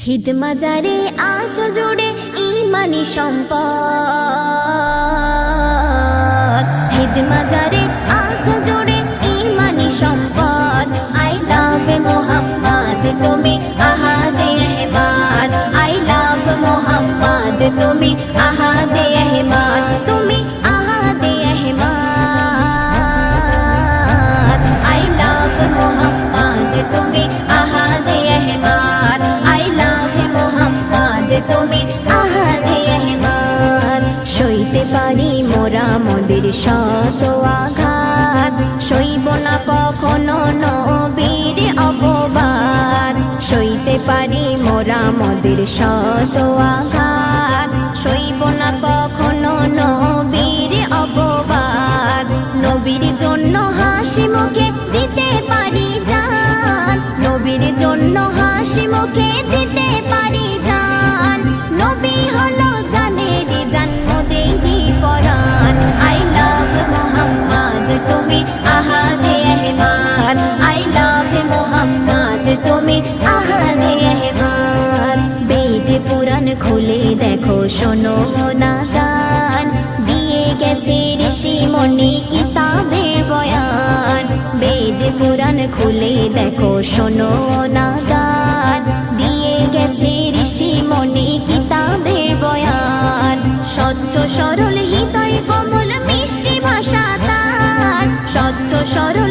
হিদ মাজারে আজ জুড়ে ইমানি সম্পদ। হিদ মাজারে আজ জুড়ে ইমানি সম্পদ। আই লাভ মোহাম্মদ, তুমি আহাদে আহমাদ আই লাভ মোহাম্মদ, তুমি আহাদে মোদের শত আঘাত, সইব না কখনো নবীর অপবাদ। সইতে পারি মোরা মোদের শত আঘাত, সইব না কখনো নবীর অপবাদ। নবীর জন্য হাসি মুখে দিতে পারি জান, নবীর জন্য হাসি মুখে দিতে পারি তুমি আহাদে আহমাদ বেদ পুরাণ খুলে দেখো, শোনো না গান দিয়ে গেছে ঋষি মনি কিতাবের বয়ান। বেদ পুরাণ খুলে দেখো, শোনো না গান দিয়ে গেছে ঋষি মনি কিতাবের বয়ান। স্বচ্ছ সরল হৃদয় কমল মিষ্টি ভাষা তার। স্বচ্ছ সরল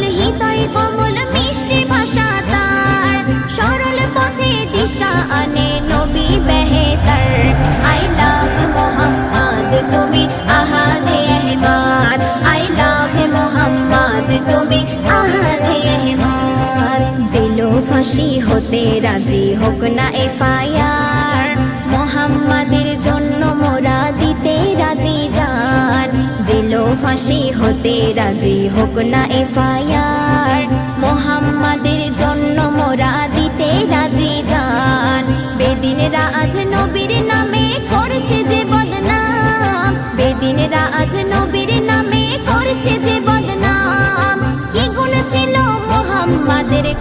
ফাঁসি হতে রাজি হোক না এফআইআর। মোহাম্মদের জন্য মোরা দিতে রাজি যান। জেলো ফাঁসি হতে রাজি হোক না এফআইআর। মোহাম্মদের জন্য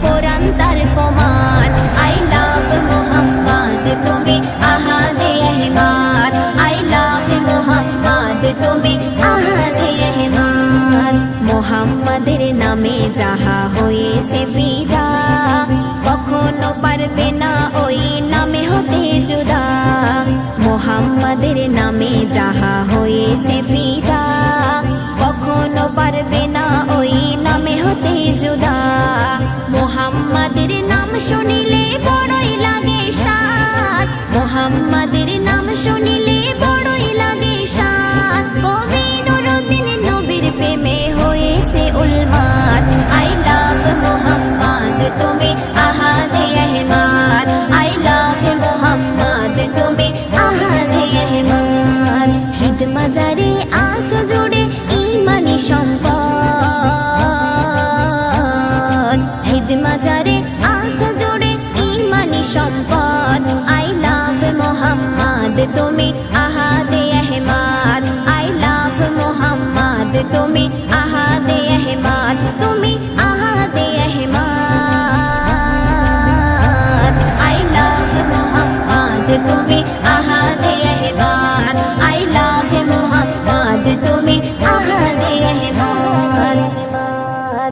কোরআন তার প্রমাণ। আই লাভ তুমি আহাদে আহমাদ আই লাভ মোহাম্মদ, তুমি আহাদে আহমাদ মোহাম্মদের নামে যাহা হয়েছে ফিদা কখনো পারবে না ওই নামে হতে জুদা মোহাম্মদের নামে যাহা হয়েছে ফিদা কখনো পারবে না ওই নামে হতে জুদা শুনিলে বড়ই লাগে সাত মোহাম্মদের নাম শুনিলে বড়ই লাগে সাত কবি নবীর প্রেমে হয়েছে উলমাদ। আই লাভ মোহাম্মদ, তুমি আহাদে আহমাদ। আই লাভ মোহাম্মদ, তুমি আহাদে আহমাদ। মাজারে আছো জুড়ে ইমানি সম্পদ। মাজারে সম্পদ। আই লাভ মোহাম্মদ তুমি